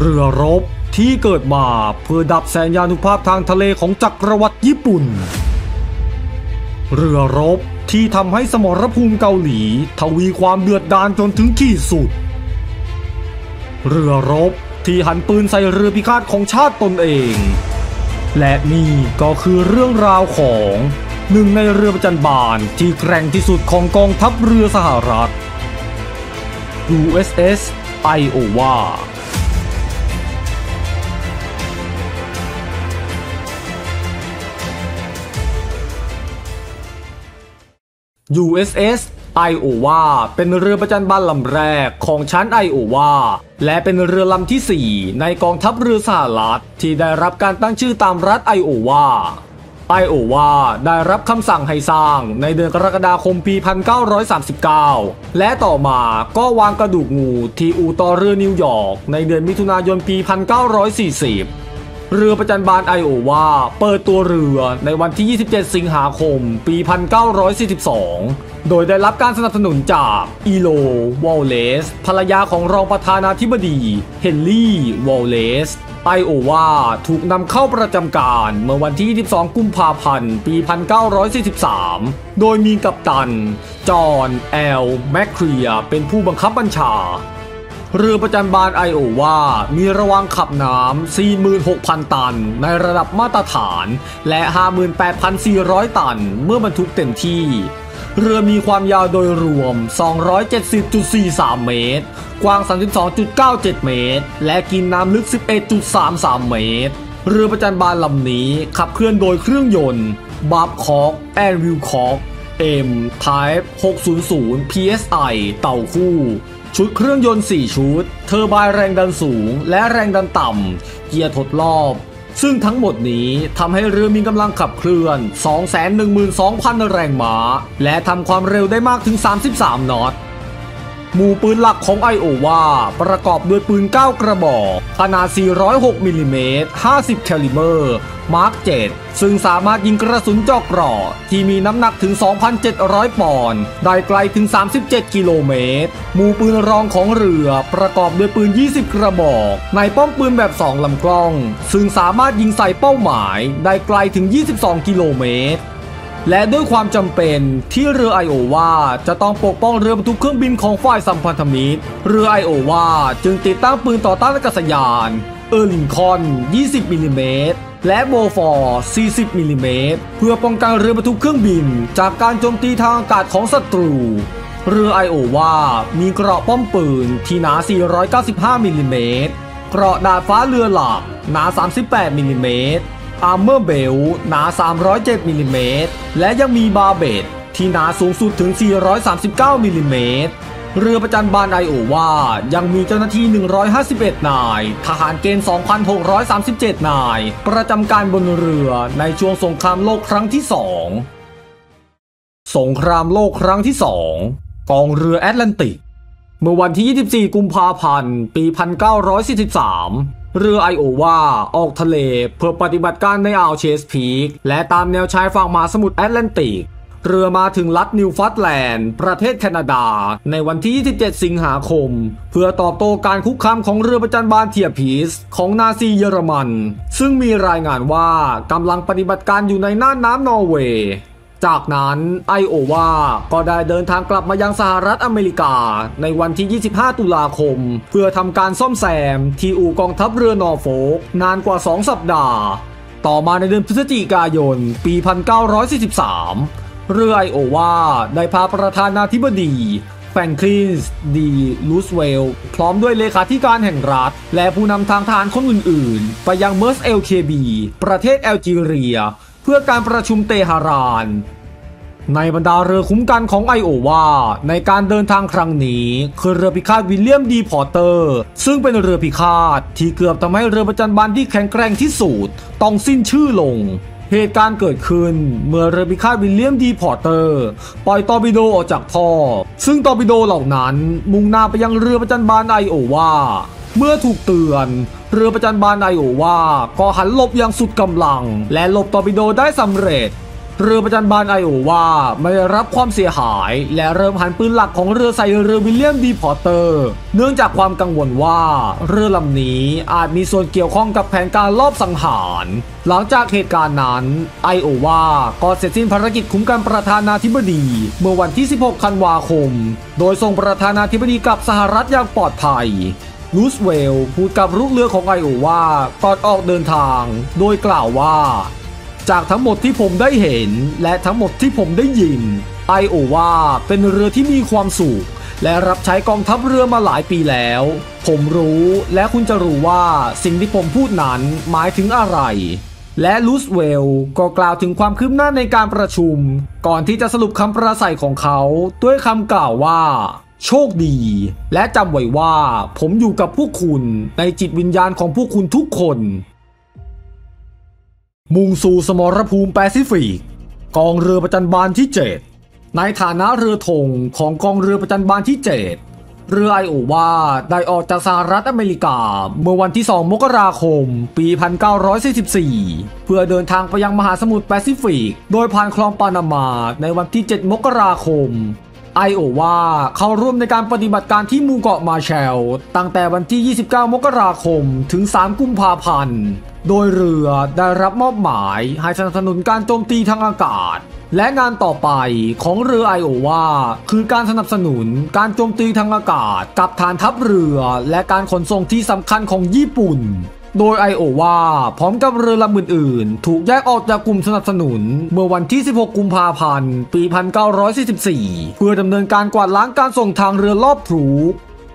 เรือรบที่เกิดมาเพื่อดับแสนยานุภาพทางทะเลของจักรวรรดิญี่ปุ่น เรือรบที่ทำให้สมรภูมิเกาหลีทวีความเดือดดาลจนถึงขีดสุด เรือรบที่หันปืนใส่เรือพิฆาตของชาติตนเอง และนี่ก็คือเรื่องราวของหนึ่งในเรือประจันบานที่แกร่งที่สุดของกองทัพเรือสหรัฐ USS Iowa USS Iowa เป็นเรือประจันบานลำแรกของชั้น Iowa และเป็นเรือลำที่ 4 ในกองทัพเรือสหรัฐที่ได้รับการตั้งชื่อตามรัฐ Iowa Iowa ได้รับคำสั่งให้สร้างในเดือนกรกฎาคมปี 1939 และต่อมาก็วางกระดูกงูที่อู่ต่อเรือนิวยอร์กในเดือนมิถุนายนปี 1940 เรือประจันบานไอโอวาเปิดตัวเรือในวันที่ 27 สิงหาคม ปี 1942 โดยได้รับการสนับสนุนจากอีโลวอลเลสภรรยาของรองประธานาธิบดีเฮนรี่วอลเลสไอโอวาถูกนำเข้าประจำการเมื่อวันที่ 22 กุมภาพันธ์ ปี 1943 โดยมีกัปตัน จอห์นแอล แมคเครียเป็นผู้บังคับบัญชา เรือประจันบานไอโอวา มีระวังขับน้ำ 46,000 ตัน ในระดับมาตรฐาน และ 58,400 ตัน เมื่อบรรทุกเต็มที่ เรือมีความยาวโดยรวม 270.43 เมตร กว้าง 32.97 เมตร และกินน้ำลึก 11.33 เมตร เรือประจันบานลำนี้ขับเคลื่อนโดยเครื่องยนต์บับคอกแอนวิลคอก M Type 600 PSI เต่าคู่ ชุดเครื่องยนต์ 4 ชุด เทอร์บน์แรงดันสูง และแรงดันต่ำ เกียร์ทดรอบ ซึ่งทั้งหมดนี้ทำให้เรือมีกำลังขับเคลื่อน 212,000 แรงม้า และทำความเร็วได้มากถึง 33 นอตหมู่ปืนหลักของไอโอวาประกอบด้วยปืน 9 กระบอก ขนาด 406มิลลิเมตร50 แคลิเบอร์ มาร์ก7ซึ่งสามารถยิงกระสุนจอกกรอที่มีน้ำหนักถึง 2,700 ปอนด์ ได้ไกลถึง 37 กิโลเมตรหมู่ปืนรองของเรือประกอบด้วยปืน 20 กระบอก ในป้อมปืนแบบ 2 ลำกล้อง ซึ่งสามารถยิงใส่เป้าหมาย ได้ไกลถึง 22 กิโลเมตรและด้วยความจำเป็นที่เรือไอโอวาจะต้องปกป้องเรือบรรทุกเครื่องบินของฝ่ายสัมพันธมิตร เรือไอโอวาจึงติดตั้งปืนต่อต้านอากาศยาน เออร์ลิงคอน 20มิลลิเมตร และโบฟอร์ 40มิลลิเมตรเพื่อป้องกันเรือบรรทุกเครื่องบิน จากการโจมตีทางอากาศของศัตรู เรือไอโอวา มีเกราะป้อมปืนที่หนา 495มิลลิเมตรเกราะดาดฟ้าเรือหลักหนา 38มิลลิเมตรอาร์เมอร์เบลหนา 307มิลลิเมตรและยังมีบาเบดที่หนาสูงสุดถึง 439มิลลิเมตร เรือประจันบานไอโอวายังมีเจ้าหน้าที่ 151 นาย ทหารเกณฑ์ 2,637 นาย ประจำการบนเรือในช่วงสงครามโลกครั้งที่2สงครามโลกครั้งที่2กองเรือแอตแลนติก เมื่อวันที่ 24 กุมภาพันธ์ ปี 1943เรือไอโอวาออกทะเลเพื่อปฏิบัติการในอ่าวเชสพีก และตามแนวชายฝั่งมหาสมุทรแอตแลนติก เรือมาถึงรัฐนิวฟัตแลนด์ ประเทศแคนาดา ในวันที่ 27 สิงหาคม เพื่อตอบโต้การคุกคามของเรือประจันบานเทียพีสของนาซีเยอรมัน ซึ่งมีรายงานว่ากำลังปฏิบัติการอยู่ในน่านน้ำนอร์เวย์จากนั้นไอโอวา ก็ได้เดินทางกลับมายังสหรัฐอเมริกา ในวันที่ 25 ตุลาคม เพื่อทำการซ่อมแซม ที่อู่กองทัพเรือนอร์โฟก นานกว่า 2 สัปดาห์ ต่อมาในเดือนพฤศจิกายน ปี 1943 เรือไอโอวาได้พาประธานาธิบดีแฟรงคลินส์ดีลูสเวลล์พร้อมด้วยเลขาธิการแห่งรัฐ และผู้นำทางทหารคนอื่นๆ ไปยังเมอร์สเอลเคบีประเทศแอลจีเรีย เพื่อการประชุมเตหะราน ในบรรดาเรือคุ้มกันของไอโอวาในการเดินทางครั้งนี้ คือเรือพิฆาตวิลเลียมดีพอร์เตอร์ ซึ่งเป็นเรือพิฆาตที่เกือบทำให้เรือประจันบานที่แข็งแกร่งที่สุดต้องสิ้นชื่อลง เหตุการณ์เกิดขึ้นเมื่อเรือพิฆาตวิลเลียมดีพอร์เตอร์ ปล่อยตอร์ปิโดออกจากท่อ ซึ่งตอร์ปิโดเหล่านั้นมุ่งหน้าไปยังเรือประจันบานไอโอวาเมื่อถูกเตือน เรือประจันบานไอโอวาก็หันหลบอย่างสุดกำลัง และหลบตอร์ปิโดได้สำเร็จ เรือประจันบานไอโอวาไม่ได้รับความเสียหาย และเริ่มหันปืนหลักของเรือใส่เรือวิลเลียมดีพอเตอร์ เนื่องจากความกังวลว่า เรือลำนี้อาจมีส่วนเกี่ยวข้องกับแผนการลอบสังหาร หลังจากเหตุการณ์นั้นไอโอวาก็เสร็จสิ้นภารกิจคุ้มกันประธานาธิบดี เมื่อวันที่ 16 ธันวาคม โดยส่งประธานาธิบดีกลับสหรัฐอย่างปลอดภัยรูสเวลพูดกับลูกเรือของไอโอวาก่อนออกเดินทาง โดยกล่าวว่า จากทั้งหมดที่ผมได้เห็น และทั้งหมดที่ผมได้ยิน ไอโอวาเป็นเรือที่มีความสุขและรับใช้กองทัพเรือมาหลายปีแล้ว ผมรู้และคุณจะรู้ว่าสิ่งที่ผมพูดนั้นหมายถึงอะไร และลูสเวลก็กล่าวถึงความคืบหน้าในการประชุม ก่อนที่จะสรุปคำประสัยของเขาด้วยคำกล่าวว่า โชคดี และจำไว้ว่าผมอยู่กับพวกคุณในจิตวิญญาณของพวกคุณทุกคน มุ่งสู่สมรภูมิแปซิฟิก กองเรือประจันบานที่ 7 ในฐานะเรือธงของกองเรือประจันบานที่ 7 เรือไอโอวาได้ออกจากสหรัฐอเมริกา เมื่อวันที่ 2 มกราคม ปี 1944 เพื่อเดินทางไปยังมหาสมุทรแปซิฟิก โดยผ่านคลองปานามาในวันที่ 7 มกราคมไอโอวาเข้าร่วมในการปฏิบัติการที่หมู่เกาะมาแชล ตั้งแต่วันที่ 29 มกราคมถึง 3 กุมภาพันธ์ โดยเรือได้รับมอบหมายให้สนับสนุนการโจมตีทางอากาศ และงานต่อไปของเรือไอโอวาคือการสนับสนุนการโจมตีทางอากาศ กับฐานทัพเรือและการขนส่งที่สำคัญของญี่ปุ่นโดยไอโอวาพร้อมกับเรือลำอื่นๆ ถูกแยกออกจากกลุ่มสนับสนุน เมื่อวันที่ 16 กุมภาพันธ์ ปี 1944 เพื่อดำเนินการกวาดล้างการส่งทางเรือรอบพลู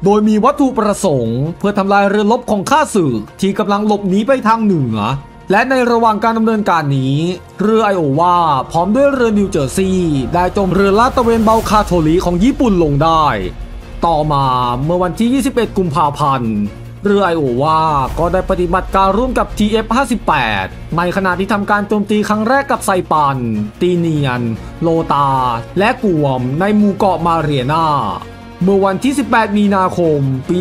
โดยมีวัตถุประสงค์ เพื่อทำลายเรือรบของข้าศึกที่กำลังหลบหนีไปทางเหนือ และในระหว่างการดำเนินการนี้ เรือไอโอวาพร้อมด้วยเรือนิวเจอร์ซีย์ได้จมเรือลาดตระเวนเบลคาโทลีของญี่ปุ่นลงได้ ต่อมาเมื่อวันที่ 21 กุมภาพันธ์เรือไอโอวาก็ได้ปฏิบัติการร่วมกับ TF-58 ในขณะที่ทำการโจมตีครั้งแรกกับไซปัน ตีเนียน โลตา และกวมในหมู่เกาะมาเรียนา เมื่อวันที่ 18 มีนาคม ปี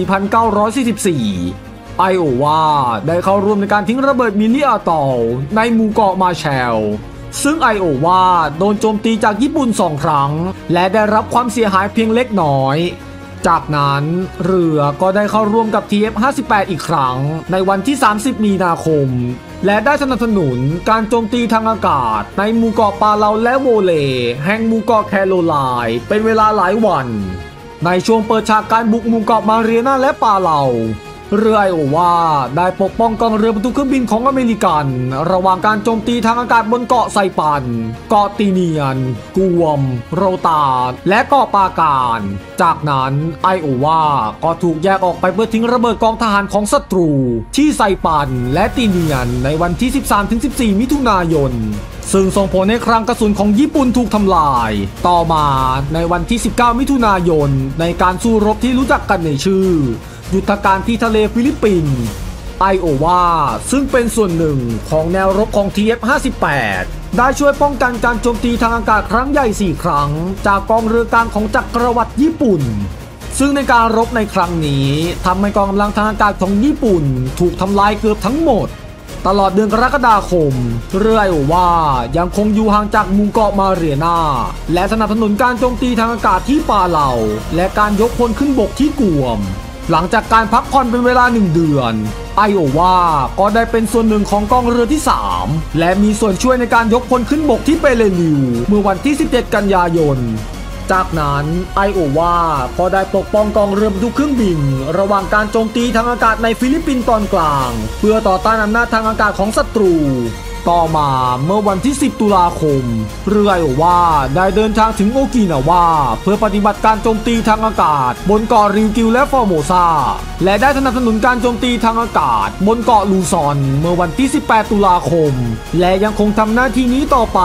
1944 ไอโอวาได้เข้าร่วมในการทิ้งระเบิดมิลลิอาตอลในหมู่เกาะมาแชล ซึ่งไอโอวาโดนโจมตีจากญี่ปุ่นสองครั้ง และได้รับความเสียหายเพียงเล็กน้อย จากนั้นเรือก็ได้เข้าร่วมกับ TF-58 อีกครั้ง ในวันที่ 30 มีนาคม และได้สนับสนุนการโจมตีทางอากาศ ในหมู่เกาะปาเลาและโวเล แห่งหมู่เกาะแคโรไลน์เป็นเวลาหลายวัน ในช่วงเปิดฉากการบุกหมู่เกาะมาเรียนาและปาเลา เรือไอโอวาได้ปกป้องกองเรือบรรทุกเครื่องบินของอเมริกัน ระหว่างการโจมตีทางอากาศบนเกาะไซปัน เกาะตีเนียน กวม โรตา และเกาะปาการ จากนั้นไอโอวาก็ถูกแยกออกไปเพื่อทิ้งระเบิดกองทหารของศัตรู ที่ไซปันและตีเนียนในวันที่ 13-14 มิถุนายนซึ่งส่งผลให้คลังกระสุนของญี่ปุ่นถูกทำลาย ต่อมาในวันที่ 19 มิถุนายน ในการสู้รบที่รู้จักกันในชื่อ ยุทธการที่ทะเลฟิลิปปินส์ไอโอวาซึ่งเป็นส่วนหนึ่งของแนวรบของ TF-58 ได้ช่วยป้องกันการโจมตีทางอากาศครั้งใหญ่ 4 ครั้ง จากกองเรือกลางของจักรวรรดิญี่ปุ่น ซึ่งในการรบในครั้งนี้ทำให้กองกำลังทางอากาศของญี่ปุ่น ถูกทำลายเกือบทั้งหมด ตลอดเดือนกรกฎาคม เรือไอโอวายังคงอยู่ห่างจากหมุงเกาะมาเรียนาและสนับสนุนการโจมตีทางอากาศที่ปาเลาและการยกพลขึ้นบกที่กวม หลังจากการพักผ่อนเป็นเวลาหนึ่งเดือน ไอโอวาก็ได้เป็นส่วนหนึ่งของกองเรือที่ 3 และมีส่วนช่วยในการยกพลขึ้นบกที่เปเรนิว เมื่อวันที่ 17 กันยายน จากนั้นไอโอวาก็ได้ปกป้องกองเรือบรรทุกเครื่องบิน ระหว่างการโจมตีทางอากาศในฟิลิปปินส์ตอนกลาง เพื่อต่อต้านอำนาจทางอากาศของศัตรู ต่อมาเมื่อวันที่ 10 ตุลาคม เรือไอโอวาได้เดินทางถึงโอกินาวาเพื่อปฏิบัติการโจมตีทางอากาศ บนเกาะริวกิวและฟอร์โมซาและได้สนับสนุนการโจมตีทางอากาศ บนเกาะลูซอนเมื่อวันที่ 18 ตุลาคม และยังคงทำหน้าที่นี้ต่อไป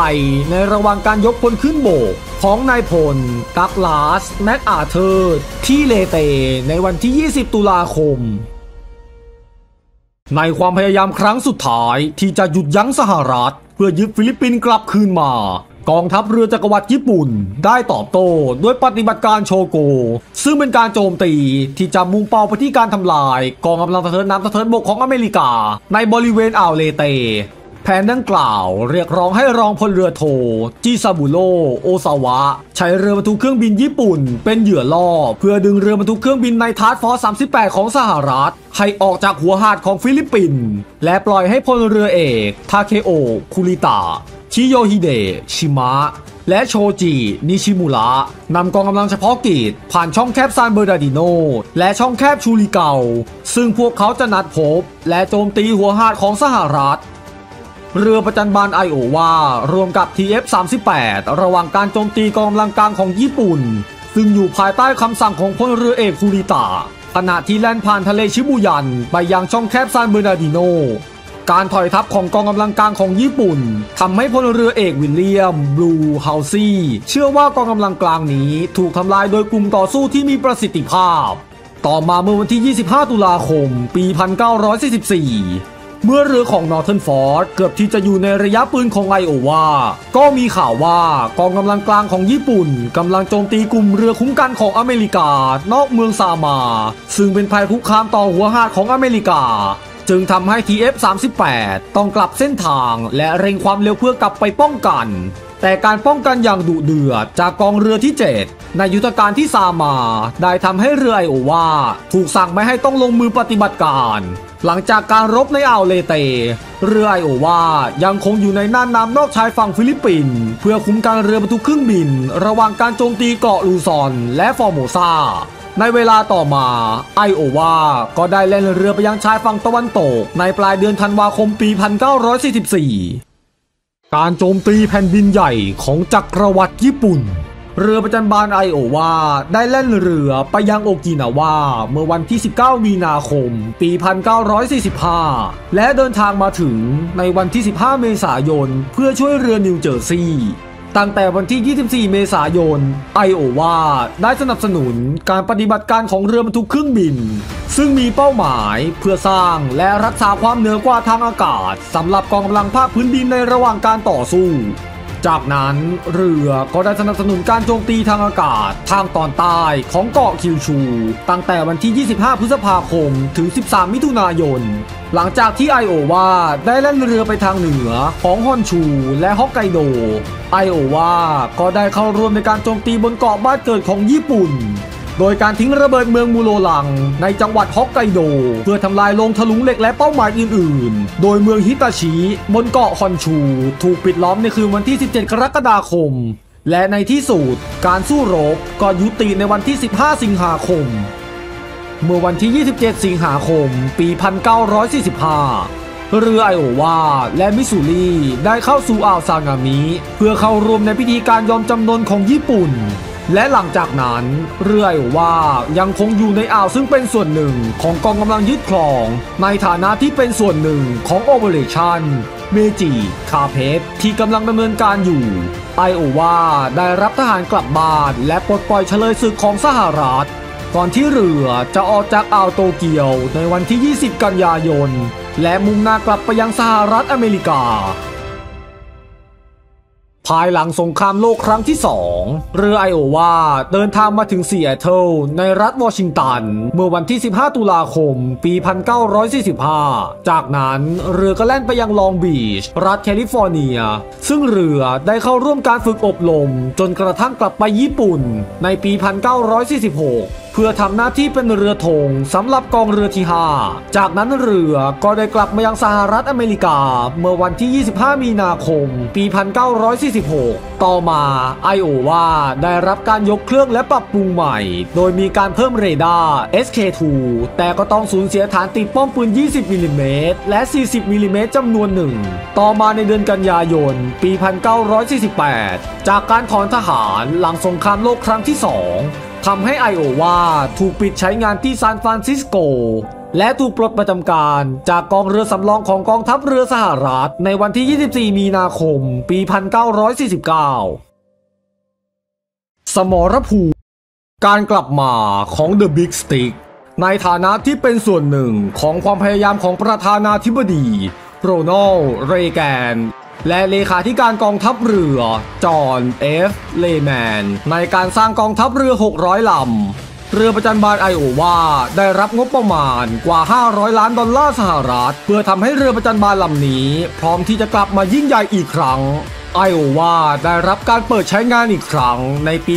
ในระหว่างการยกพลขึ้นโบกของนายพล กักลาส แม็กอาเธอร์ ที่เลเตในวันที่ 20 ตุลาคม ในความพยายามครั้งสุดท้ายที่จะหยุดยั้งสหรัฐ เพื่อยึดฟิลิปปินส์กลับคืนมา กองทัพเรือจักรวรรดิญี่ปุ่น ได้ตอบโต้ด้วยปฏิบัติการโชโก ซึ่งเป็นการโจมตีที่จะมุ่งเป้าไปที่การทำลาย กองกำลังสะเทินน้ำสะเทินบกของอเมริกา ในบริเวณอ่าวเลเต แผนดังกล่าวเรียกร้องให้รองพลเรือโท จิซาบุโรโอซาวะ ใช้เรือบรรทุกเครื่องบินญี่ปุ่น เป็นเหยื่อล่อ เพื่อดึงเรือบรรทุกเครื่องบินในทาร์ฟอร์38 ของสหรัฐ ให้ออกจากหัวหาดของฟิลิปปินส์และปล่อยให้พลเรือเอกทาเคโอคุริตะชิโยฮิเดะชิมะและโชจิ นิชิมุระนำกองกำลังเฉพาะกิจ ผ่านช่องแคบซานเบอร์ดาดิโน และช่องแคบชูริเกา ซึ่งพวกเขาจะนัดพบ และโจมตีหัวหาดของสหรัฐ เรือประจันบานไอโอวารวมกับ TF-38 ระหว่างการโจมตีกองกำลังกลางของญี่ปุ่น ซึ่งอยู่ภายใต้คำสั่งของพลเรือเอกฟูริตะขณะที่แล่นผ่านทะเลชิบุยัน ไปยังช่องแคบซานเบอร์นาร์ดิโน การถอยทัพของกองกำลังกลางของญี่ปุ่นทำให้พลเรือเอกวิลเลียมบลูเฮาซีเชื่อว่ากองกำลังกลางนี้ถูกทำลายโดยกลุ่มต่อสู้ที่มีประสิทธิภาพ ต่อมาเมื่อวันที่ 25 ตุลาคม ปี 1944 เมื่อเรือของนอร์เทนฟอร์ดเกือบที่จะอยู่ในระยะปืนของไอโอวา ก็มีข่าวว่ากองกำลังกลางของญี่ปุ่นกำลังโจมตีกลุ่มเรือคุ้มกันของอเมริกา นอกเมืองซามา ซึ่งเป็นภัยคุกคามต่อหัวหาดของอเมริกา จึงทำให้ TF-38 ต้องกลับเส้นทางและเร่งความเร็วเพื่อกลับไปป้องกัน แต่การป้องกันอย่างดุเดือดจากกองเรือที่ 7 ในยุทธการที่ซามาได้ทำให้เรือไอโอวาถูกสั่งไม่ให้ต้องลงมือปฏิบัติการ หลังจากการรบในอ่าวเลเต เรือไอโอวายังคงอยู่ในน่านน้ำนอกชายฝั่งฟิลิปปินส์เพื่อคุ้มกันเรือบรรทุกเครื่องบิน ระหว่างการโจมตีเกาะลูซอนและฟอร์โมซาในเวลาต่อมาไอโอวา ก็ได้แล่นเรือไปยังชายฝั่งตะวันตก ในปลายเดือนธันวาคมปี 1944 การโจมตีแผ่นดินใหญ่ของจักรวรรดิญี่ปุ่น เรือประจันบานไอโอวาได้แล่นเรือไปยังโอกินาวาเมื่อวันที่ 19 มีนาคม ปี 1945 และเดินทางมาถึงในวันที่ 15 เมษายน เพื่อช่วยเรือนิวเจอร์ซีย์ ตั้งแต่วันที่ 24 เมษายน ไอโอวาได้สนับสนุนการปฏิบัติการของเรือบรรทุกเครื่องบิน ซึ่งมีเป้าหมายเพื่อสร้างและรักษาความเหนือกว่าทางอากาศสำหรับกองกำลังภาคพื้นดินในระหว่างการต่อสู้ จากนั้นเรือก็ได้สนับสนุนการโจมตีทางอากาศทางตอนใต้ของเกาะคิวชู ตั้งแต่วันที่ 25 พฤษภาคม ถึง 13 มิถุนายน หลังจากที่ไอโอวาได้แล่นเรือไปทางเหนือของฮอนชูและฮอกไกโด ไอโอวาก็ได้เข้าร่วมในการโจมตีบนเกาะบ้านเกิดของญี่ปุ่น โดยการทิ้งระเบิดเมืองมูโรลัง ในจังหวัดฮอกไกโด เพื่อทำลายโรงถลุงเหล็กและเป้าหมายอื่น ๆ โดยเมืองฮิตาชิบนเกาะฮอนชู ถูกปิดล้อมในคืนวันที่ 17 กรกฎาคม และในที่สุดการสู้รบก็ยุติในวันที่ 15 สิงหาคม เมื่อวันที่ 27 สิงหาคม ปี 1945เรือไอโอวาและมิสซูรีได้เข้าสู่อ่าวซางามิ เพื่อเข้าร่วมในพิธีการยอมจำนนของญี่ปุ่น และหลังจากนั้นเรือไอโอวายังคงอยู่ในอ่าวซึ่งเป็นส่วนหนึ่งของกองกำลังยึดครอง ในฐานะที่เป็นส่วนหนึ่งของโอเปอเรชั่นเมจิคาเพสที่กำลังดำเนินการอยู่ไอโอวาได้รับทหารกลับบ้านและปลดปล่อยเฉลยศึกของสหรัฐ ก่อนที่เรือจะออกจากอ่าวโตเกียวในวันที่ 20 กันยายน และมุ่งหน้ากลับไปยังสหรัฐอเมริกา ภายหลังสงครามโลกครั้งที่ 2 เรือไอโอวาเดินทางมาถึงซีแอตเทิลในรัฐวอชิงตัน เมื่อวันที่ 15 ตุลาคม ปี 1945 จากนั้นเรือก็แล่นไปยังลองบีช รัฐแคลิฟอร์เนีย ซึ่งเรือได้เข้าร่วมการฝึกอบรมจนกระทั่งกลับไปญี่ปุ่นในปี 1946 เพื่อทำหน้าที่เป็นเรือธงสำหรับกองเรือที่ 5 จากนั้นเรือก็ได้กลับมายังสหรัฐอเมริกา เมื่อวันที่ 25 มีนาคม ปี 1946 ต่อมาไอโอวาได้รับการยกเครื่องและปรับปรุงใหม่ โดยมีการเพิ่มเรดาร์ SK2 แต่ก็ต้องสูญเสียฐานติดป้อมปืน 20 มิลลิเมตรและ 40 มิลลิเมตรจำนวนหนึ่ง ต่อมาในเดือนกันยายน ปี 1948 จากการถอนทหารหลังสงครามโลกครั้งที่ 2 ทำให้ไอโอวาถูกปิดใช้งานที่ซานฟรานซิสโก และถูกปลดประจำการจากกองเรือสำรองของกองทัพเรือสหรัฐในวันที่ 24 มีนาคม ปี 1949 สมรภูมิการกลับมาของ The Big Stick ในฐานะที่เป็นส่วนหนึ่งของความพยายามของประธานาธิบดี โรนัล เรแกน และเลขาธิการกองทัพเรือ จอห์นเอฟเลแมน ในการสร้างกองทัพเรือ 600 ลำ เรือประจันบานไอโอวาได้รับงบประมาณกว่า 500 ล้านดอลลาร์สหรัฐ เพื่อทำให้เรือประจันบานลำนี้ พร้อมที่จะกลับมายิ่งใหญ่อีกครั้ง ไอโอวาได้รับการเปิดใช้งานอีกครั้งในปี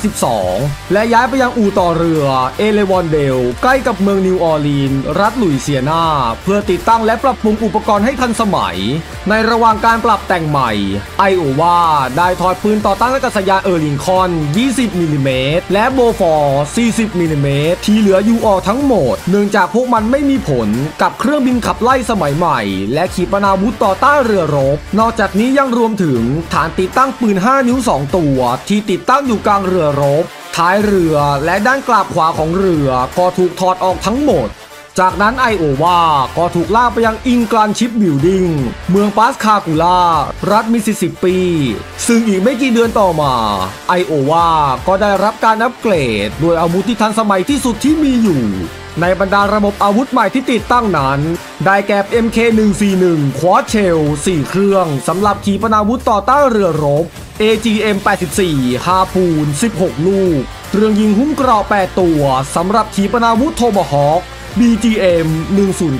1982 และย้ายไปยังอู่ต่อเรือเอเลวอนเดลใกล้กับเมืองนิวออร์ลีน รัฐลุยเซียนาเพื่อติดตั้งและปรับปรุงอุปกรณ์ให้ทันสมัย ในระหว่างการปรับแต่งใหม่ไอโอวาได้ถอดปืนต่อต้านอากาศยานเออร์ลิงคอน 20มิลลิเมตรและโบฟอร์ 40มิลลิเมตรที่เหลืออยู่ออกทั้งหมด เนื่องจากพวกมันไม่มีผลกับเครื่องบินขับไล่สมัยใหม่ และขีปนาวุธต่อต้านเรือรบ นอกจากนี้ยังรวมถึงฐานติดตั้งปืน 5 นิ้ว 2 ตัว ที่ติดตั้งอยู่กลางเรือรบ ท้ายเรือและด้านกลาบขวาของเรือก็ถูกถอดออกทั้งหมด จากนั้นไอโอวาก็ถูกลากไปยังอิงกลันชิปบิลดิ้งเมืองปาสคากูล่ารัฐมิสซิสซิปปี ซึ่งอีกไม่กี่เดือนต่อมาไอโอวาก็ได้รับการอัปเกรด โดยอาวุธที่ทันสมัยที่สุดที่มีอยู่ ในบรรดาระบบอาวุธใหม่ที่ติดตั้งนั้น ได้แก่ MK141 ควอเชล4เครื่องสำหรับขีปนาวุธต่อต้านเรือรบ AGM84 ฮาปูน 16 ลูก เรื่องยิงหุ้มเกราะ8ตัวสำหรับขีปนาวุธโทมฮอค BGM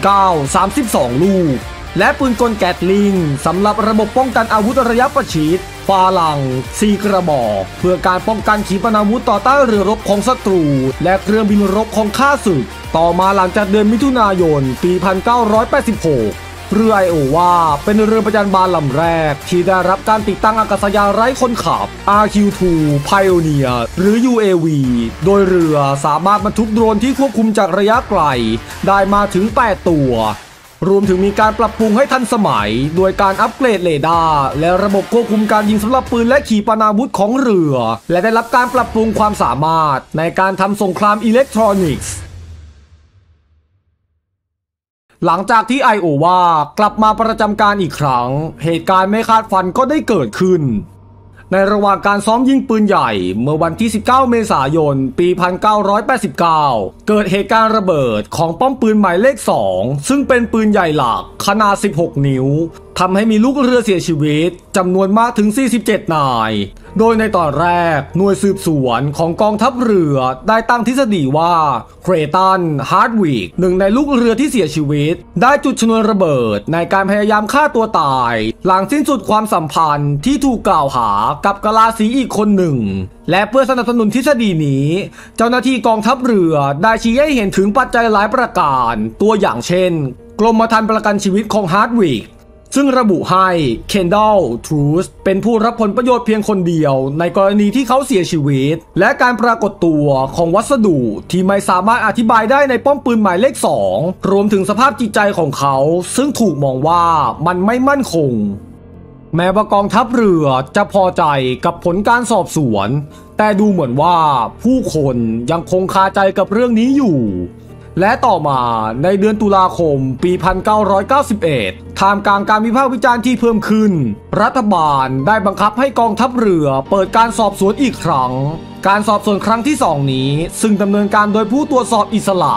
109 32 ลูก และปืนกลแกตลิงสำหรับระบบป้องกันอาวุธระยะประชิดฟาลังซีกระบอก เพื่อการป้องกันขีปนาวุธต่อต้านเรือรบของศัตรู และเครื่องบินรบของข้าศึก ต่อมาหลังจากเดือนมิถุนายน ปี 1986เรือไอโอวาเป็นเรือประจันบานลำแรก ที่ได้รับการติดตั้งอากาศยานไร้คนขับ RQ-2 Pioneer หรือ UAV โดยเรือสามารถบรรทุกโดรนที่ควบคุมจากระยะไกล ได้มาถึง 8 ตัว รวมถึงมีการปรับปรุงให้ทันสมัย โดยการอัปเกรดเรดาร์และระบบควบคุมการยิงสำหรับปืนและขีปนาวุธของเรือ และได้รับการปรับปรุงความสามารถในการทำสงครามอิเล็กทรอนิกส์หลังจากที่ไอโอวากลับมาประจำการอีกครั้ง เหตุการณ์ไม่คาดฝันก็ได้เกิดขึ้น ในระหว่างการซ้อมยิงปืนใหญ่ เมื่อวันที่ 19 เมษายน ปี 1989 เกิดเหตุการณ์ระเบิดของป้อมปืนหมายเลข 2 ซึ่งเป็นปืนใหญ่หลักขนาด 16 นิ้วทำให้มีลูกเรือเสียชีวิตจำนวนมากถึง 47 นาย โดยในตอนแรกหน่วยสืบสวนของกองทัพเรือได้ตั้งทฤษฎีว่าเครตันฮาร์ดวิกหนึ่งในลูกเรือที่เสียชีวิต ได้จุดชนวนระเบิดในการพยายามฆ่าตัวตาย หลังสิ้นสุดความสัมพันธ์ที่ถูกกล่าวหากับกะลาสีอีกคนหนึ่ง และเพื่อสนับสนุนทฤษฎีนี้ เจ้าหน้าที่กองทัพเรือได้ชี้ให้เห็นถึงปัจจัยหลายประการ ตัวอย่างเช่น กรมธรรม์ประกันชีวิตของฮาร์ดวิก ซึ่งระบุให้เคนด l ลทรูสเป็นผู้รับผลประโยชน์เพียงคนเดียว ในกรณีที่เขาเสียชีวิต และการปรากฏตัวของวัสดุที่ไม่สามารถอธิบายได้ในป้อมปืนหมายเลข 2 รวมถึงสภาพจิตใจของเขา ซึ่งถูกมองว่ามันไม่มั่นคง แม้ว่ากองทัพเรือจะพอใจกับผลการสอบสวน แต่ดูเหมือนว่าผู้คนยังคงคาใจกับเรื่องนี้อยู่ และต่อมาในเดือนตุลาคมปี 1991 ท่ามกลางการวิพากษ์วิจารณ์ที่เพิ่มขึ้น รัฐบาลได้บังคับให้กองทัพเรือเปิดการสอบสวนอีกครั้ง การสอบสวนครั้งที่ 2 นี้ ซึ่งดำเนินการโดยผู้ตรวจสอบอิสระ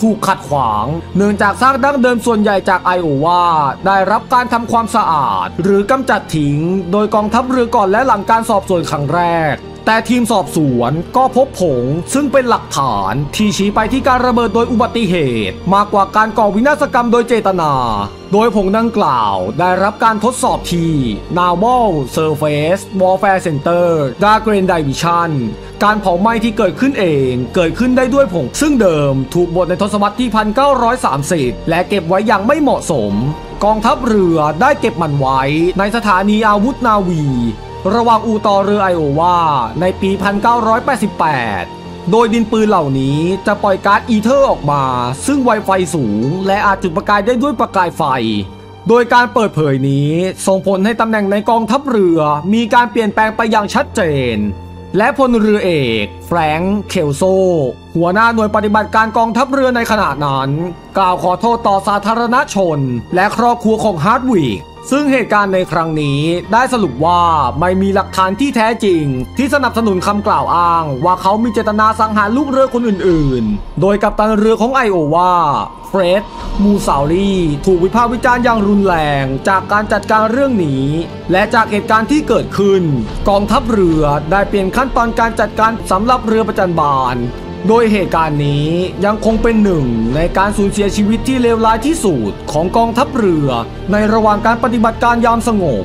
ถูกขัดขวาง เนื่องจากซากดั้งเดิมส่วนใหญ่จากไอโอวาได้รับการทำความสะอาด หรือกำจัดทิ้ง โดยกองทัพเรือก่อนและหลังการสอบสวนครั้งแรก แต่ทีมสอบสวนก็พบผงซึ่งเป็นหลักฐานที่ชี้ไปที่การระเบิดโดยอุบัติเหตุ มากกว่าการก่อวินาศกรรมโดยเจตนา โดยผงดังกล่าวได้รับการทดสอบที่ Naval Surface Warfare Center d a g r a n Division การเผาไหม้ที่เกิดขึ้นเองเกิดขึ้นได้ด้วยผง ซึ่งเดิมถูกบดในทศวรรษที่ 1930 และเก็บไว้อย่างไม่เหมาะสม กองทัพเรือได้เก็บมันไว้ในสถานีอาวุธนาวี ระหว่างอูต่อเรือไอโอวาในปี 1988 โดยดินปืนเหล่านี้จะปล่อยก๊าซอีเทอร์ออกมา ซึ่งไวไฟสูง และอาจจุดประกายได้ด้วยประกายไฟ โดยการเปิดเผยนี้ส่งผลให้ตำแหน่งในกองทัพเรือ มีการเปลี่ยนแปลงไปอย่างชัดเจน และพลเรือเอก แฟรงค์เคลโซ หัวหน้าหน่วยปฏิบัติการกองทัพเรือในขณะนั้น กล่าวขอโทษต่อสาธารณชน และครอบครัวของฮาร์ดวิก ซึ่งเหตุการณ์ในครั้งนี้ได้สรุปว่าไม่มีหลักฐานที่แท้จริง ที่สนับสนุนคำกล่าวอ้าง ว่าเขามีเจตนาสังหารลูกเรือคนอื่นๆ โดยกัปตันเรือของไอโอวาเฟรด มูซาลีถูกวิพากษ์วิจารณ์อย่างรุนแรง จากการจัดการเรื่องนี้ และจากเหตุการณ์ที่เกิดขึ้น กองทัพเรือได้เปลี่ยนขั้นตอนการจัดการสำหรับเรือประจันบาน โดยเหตุการณ์นี้ยังคงเป็นหนึ่งในการสูญเสียชีวิตที่เลวร้ายที่สุดของกองทัพเรือในระหว่างการปฏิบัติการยามสงบ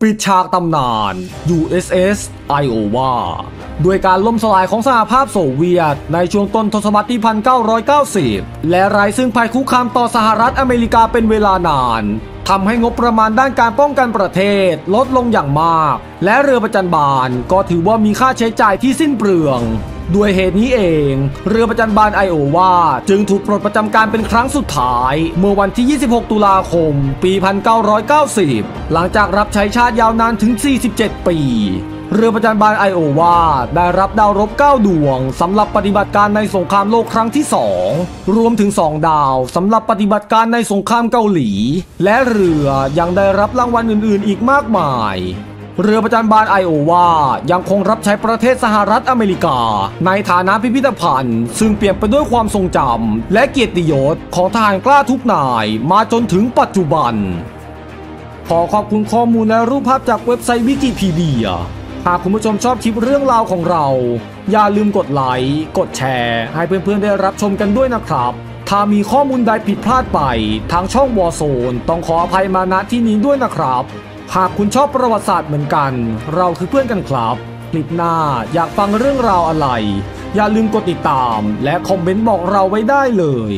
ปิดฉากตำนาน USS Iowa ด้วยการล่มสลายของสหภาพโซเวียต ในช่วงต้นทศวรรษที่ 1990 และไร้ซึ่งภัยคุกคามต่อสหรัฐอเมริกาเป็นเวลานาน ทำให้งบประมาณด้านการป้องกันประเทศลดลงอย่างมาก และเรือประจันบานก็ถือว่ามีค่าใช้จ่ายที่สิ้นเปลือง ด้วยเหตุนี้เอง เรือประจันบานไอโอวาจึงถูกปลดประจำการเป็นครั้งสุดท้าย เมื่อวันที่ 26 ตุลาคม ปี 1990 หลังจากรับใช้ชาติยาวนานถึง 47 ปี เรือประจันบานไอโอวาได้รับดาวรบ 9 ดวงสำหรับปฏิบัติการในสงครามโลกครั้งที่ 2 รวมถึง 2 ดาวสำหรับปฏิบัติการในสงครามเกาหลี และเรือยังได้รับรางวัลอื่นๆ อีกมากมาย เรือประจันบานไอโอวายังคงรับใช้ประเทศสหรัฐอเมริกา ในฐานะพิพิธภัณฑ์ ซึ่งเปลี่ยนไปด้วยความทรงจำและเกียรติยศของทหารกล้าทุกนายมาจนถึงปัจจุบันขอขอบคุณข้อมูลและรูปภาพจากเว็บไซต์วิกิพีเดีย หากคุณผู้ชมชอบคลิปเรื่องราวของเรา อย่าลืมกดไลค์กดแชร์ ให้เพื่อนๆได้รับชมกันด้วยนะครับถ้ามีข้อมูลใดผิดพลาดไป ทางช่องวอโซนต้องขออภัยมาณที่นี้ด้วยนะครับ หากคุณชอบประวัติศาสตร์เหมือนกัน เราคือเพื่อนกันครับคลิปหน้าอยากฟังเรื่องราวอะไร อย่าลืมกดติดตามและคอมเมนต์บอกเราไว้ได้เลย